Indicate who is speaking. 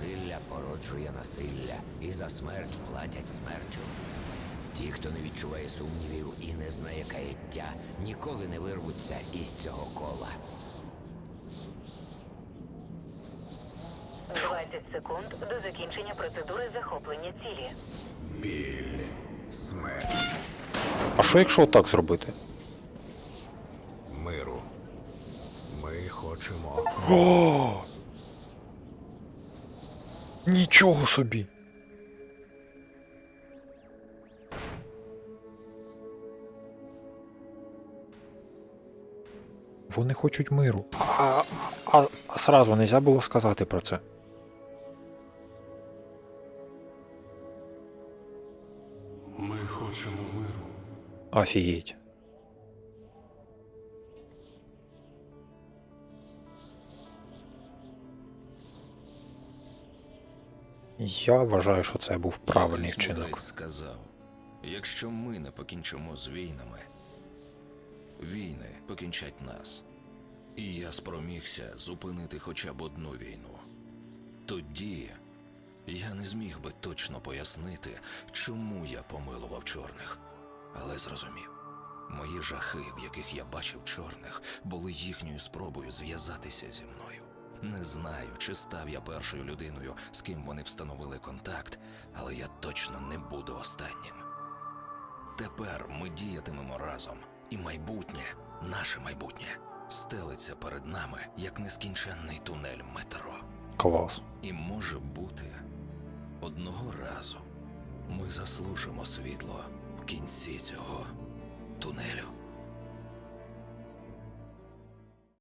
Speaker 1: Насилля породжує насилля, і за смерть платять смертю. Ті, хто не відчуває сумнівів і не знає каяття, ніколи не вирвуться із цього кола.
Speaker 2: 20 секунд до закінчення процедури захоплення цілі.
Speaker 3: Біль, смерть,
Speaker 4: А що якщо отак зробити?
Speaker 3: миру. Ми хочемо.
Speaker 4: О! Нічого собі. Вони хочуть миру. А, а, а сразу не можна було сказати про це.
Speaker 5: Ми хочемо миру.
Speaker 4: Офігеть. Я вважаю, що це був правильний
Speaker 6: Якийсь
Speaker 4: вчинок.
Speaker 6: мудрець сказав: якщо ми не покінчимо з війнами, війни покінчать нас. І я спромігся зупинити хоча б одну війну. Тоді я не зміг би точно пояснити, чому я помилував чорних, але зрозумів. Мої жахи, в яких я бачив чорних, були їхньою спробою зв'язатися зі мною. Не знаю, чи став я першою людиною, з ким вони встановили контакт, але я точно не буду останнім. Тепер ми діятимемо разом, і майбутнє, наше майбутнє, стелиться перед нами як нескінченний тунель метро.
Speaker 4: Клас.
Speaker 6: І може бути, одного разу ми заслужимо світло в кінці цього.